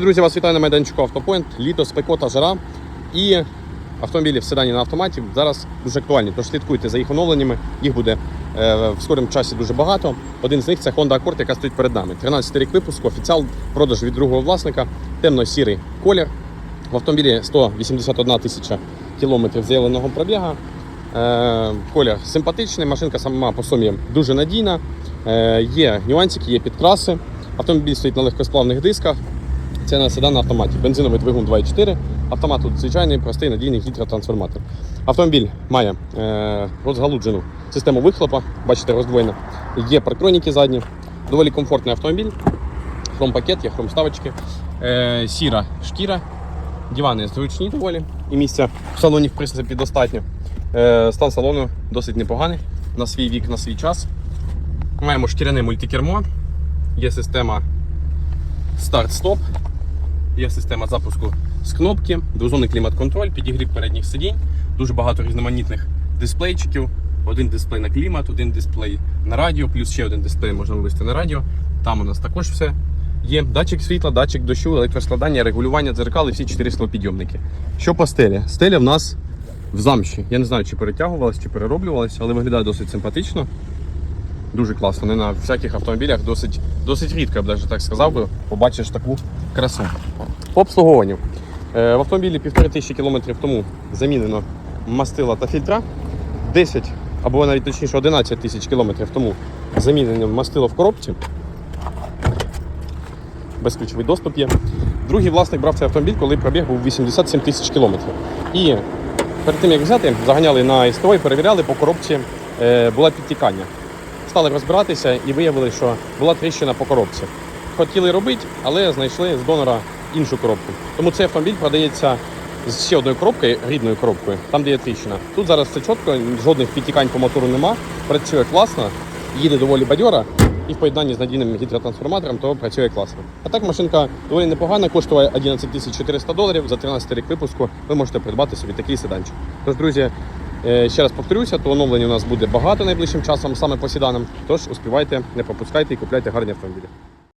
Друзі, вас вітаю на майданчику Автопоінт. Літо, спекота, жара і автомобілі в седані на автоматі зараз дуже актуальні. Тож слідкуйте за їх оновленнями. Їх буде е, в скорому часі дуже багато. Один з них це Honda Accord, яка стоїть перед нами. 13 рік випуску, офіціал, продаж від другого власника, темно-сірий колір. В автомобілі 181 тисяча кілометрів заявленого пробіга. Е, колір симпатичний, машинка сама по собі дуже надійна. Е, є нюансики, є підкраси. Автомобіль стоїть на легкосплавних дисках. Це на седан на автоматі. Бензиновий двигун 2.4. Автомат тут звичайний, простий, надійний гідротрансформатор. Автомобіль має е, розгалуджену систему вихлопа, бачите, роздвоєна. Є парктроніки задні. Доволі комфортний автомобіль. Хром-пакет, є хром-ставочки. Е, сіра шкіра. Дивани зручні доволі. І місця в салоні, в принципі, достатньо. Е, стан салону досить непоганий. На свій вік, на свій час. Маємо шкіряне мультикермо. Є система старт-стоп. Є система запуску з кнопки, двозонний клімат-контроль, підігрів передніх сидінь, дуже багато різноманітних дисплейчиків. Один дисплей на клімат, один дисплей на радіо, плюс ще один дисплей можна вивести на радіо. Там у нас також все є. Датчик світла, датчик дощу, електроскладання, регулювання дзеркал і всі чотири склопідйомники. Що по стелі? Стеля в нас в замші. Я не знаю, чи перетягувалась, чи перероблювалась, але виглядає досить симпатично. Дуже класно. Не на всяких автомобілях досить, досить рідко, я б навіть так сказав би, побачиш таку красу. По обслуговуванню. Е, В автомобілі 1500 км тому замінено мастила та фільтра. 10 або навіть точніше 11 тисяч кілометрів тому замінено мастило в коробці. Безключовий доступ є. Другий власник брав цей автомобіль, коли пробіг був 87 тисяч кілометрів. І перед тим як взяти, заганяли на СТО і перевіряли по коробці е, було підтікання. Стали розбиратися і виявили, що була тріщина по коробці. Хотіли робити, але знайшли з донора іншу коробку. Тому цей автомобіль продається з ще одною коробкою, рідною коробкою, там де є тріщина. Тут зараз все чітко, жодних підтікань по мотору нема, працює класно, їде доволі бадьора. І в поєднанні з надійним гідротрансформатором, то працює класно. А так машинка доволі непогана, коштує 11 тисяч 400 доларів. За 13 рік випуску ви можете придбати собі такий седанчик. Тож, друзі, ще раз повторюся, то оновлень у нас буде багато найближчим часом саме по сіданам. Тож успівайте, не пропускайте і купляйте гарні автомобілі.